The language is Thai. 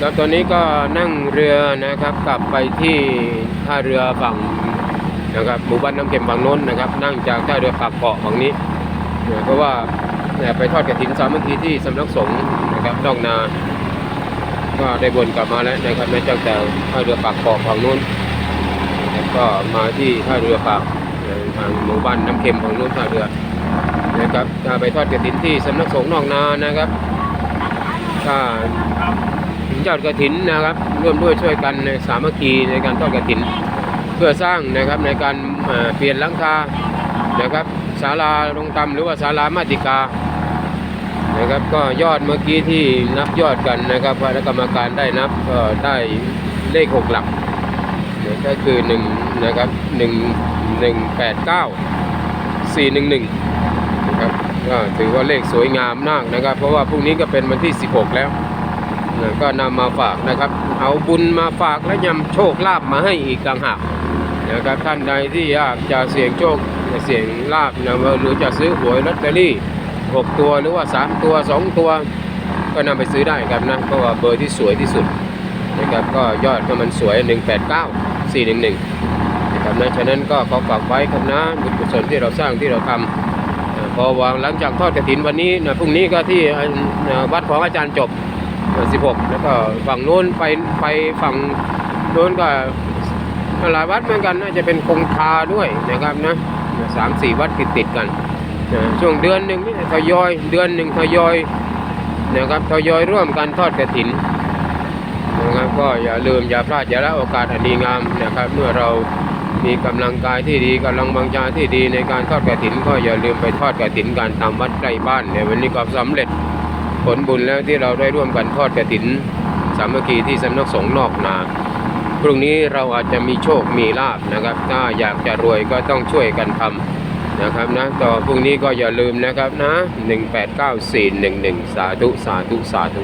ครับตอนนี้ก็นั่งเรือนะครับกลับไปที่ท่าเรือฝั่งนะครับหมู่บ้านน้ำเค็มฝั่งน้นนะครับ นั่งจากท่าเรือปากเกาะฝั่งนี้เนี่ยเพราะว่าเนี่ยไปทอดกระถินสามัคคีที่สำนักสงฆ์นะครับนอกนาก็ได้วนกลับมาแล้วนะครับมาจากแต่ท่าเรือปากเกาะฝั่งโน้นแล้วก็มาที่ท่าเรือปากทางหมู่บ้านน้ำเค็มฝั่งโน้นท่าเรือนะครับถ้าไปทอดกระถินที่สำนักสงฆ์นอกนานะครับถ้า ยอดกระถินนะครับร่วมด้วยช่วยกันในสามัคคีในการทอดกระถิน เพื่อสร้างนะครับในการเปลี่ยนหลังคานะครับศาลาลงตำหรือว่าศาลามาติกานะครับก็ยอดเมื่อกี้ที่นับยอดกันนะครับคณะกรรมการได้นับก็ได้เลขหกหลักนี่ยก็คือหนึ่งนะครับหนึ่งหนึ่งแปดเก้าสี่หนึ่งหนึ่งนะครับก็ถือว่าเลขสวยงามมากนะครับ เพราะว่าพรุ่งนี้ก็เป็นวันที่16แล้ว ก็นำมาฝากนะครับ เอาบุญมาฝากและยำโชคลาภมาให้อีกต่างหากนะครับท่านใดที่อยากจะเสี่ยงโชคเสี่ยงลาภนะหรือจะซื้อหวยลอตเตอรี่ 6 ตัวหรือว่า 3 ตัว 2 ตัว ก็นำไปซื้อได้ครับนะเพราะว่าเบอร์ที่สวยที่สุดนะครับก็ยอดก็มันสวย 189 411นะครับนะฉะนั้นก็ขอฝากไว้ครับนะบุญกุศลที่เราสร้างที่เราทำอ่าพอวางหลังจากทอดกระถินวันนี้นะพรุ่งนี้ก็ที่วัดของอาจารย์จบ 16แล้วก็ฝั่งโน้นไปไปฝั่งโน้นก็หลายวัดเหมือนกันน่าจะเป็นคงคาด้วยนะครับนะสามสี่วัดติดติดกันช่วงเดือนหนึ่งนี่ทยอยเดือนหนึ่งทยอยนะครับทยอยร่วมกันทอดกระถินนะครับก็อย่าลืมอย่าพลาดอย่าละโอกาสอันดีงามนะครับ เมื่อเรามีกำลังกายที่ดีกำลังบังชาที่ดีในการทอดกระถิน ก็อย่าลืมไปทอดกระถินกันตามวัดใกล้บ้านในวันนี้ก็สำเร็จ ผลบุญแล้วที่เราได้ร่วมกันทอดกระถิน สามัคคีที่สำนักสงฆ์นอกนาพรุ่งนี้เราอาจจะมีโชคมีลาบนะครับ ถ้าอยากจะรวยก็ต้องช่วยกันทำนะครับนะต่อพรุ่งนี้ก็อย่าลืมนะครับนะ 189 411สาธุสาธุสาธุ